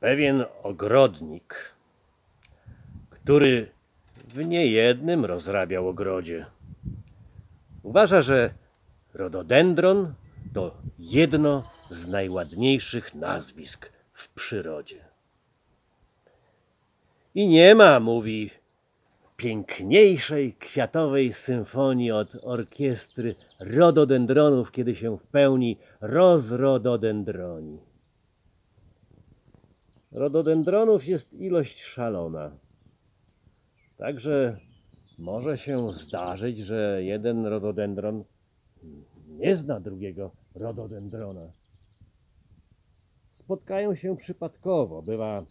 Pewien ogrodnik, który w niejednym rozrabiał ogrodzie, uważa, że rododendron to jedno z najładniejszych nazwisk w przyrodzie. I nie ma, mówi, piękniejszej kwiatowej symfonii od orkiestry rododendronów, kiedy się w pełni rozrododendroni. Rododendronów jest ilość szalona. Także może się zdarzyć, że jeden rododendron nie zna drugiego rododendrona. Spotkają się przypadkowo, bywa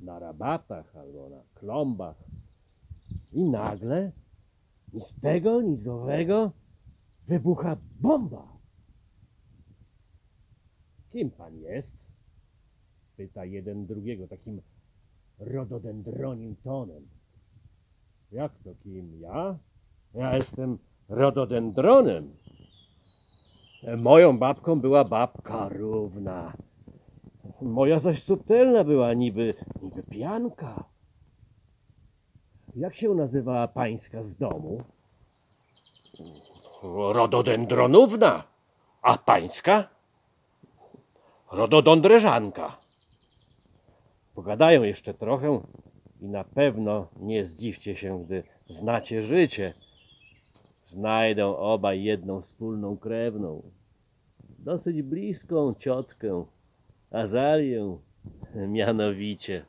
na rabatach albo na klombach. I nagle, ni z tego, ni z owego, wybucha bomba. Kim pan jest? Pyta jeden drugiego takim rododendronim tonem. Jak to kim? Ja? Ja jestem rododendronem. Moją babką była babka równa. Moja zaś subtelna była niby, niby pianka. Jak się nazywa pańska z domu? Rododendronówna. A pańska? Rododendreżanka. Pogadają jeszcze trochę i na pewno nie zdziwcie się, gdy znacie życie. Znajdą obaj jedną wspólną krewną. Dosyć bliską ciotkę, Azalię mianowicie.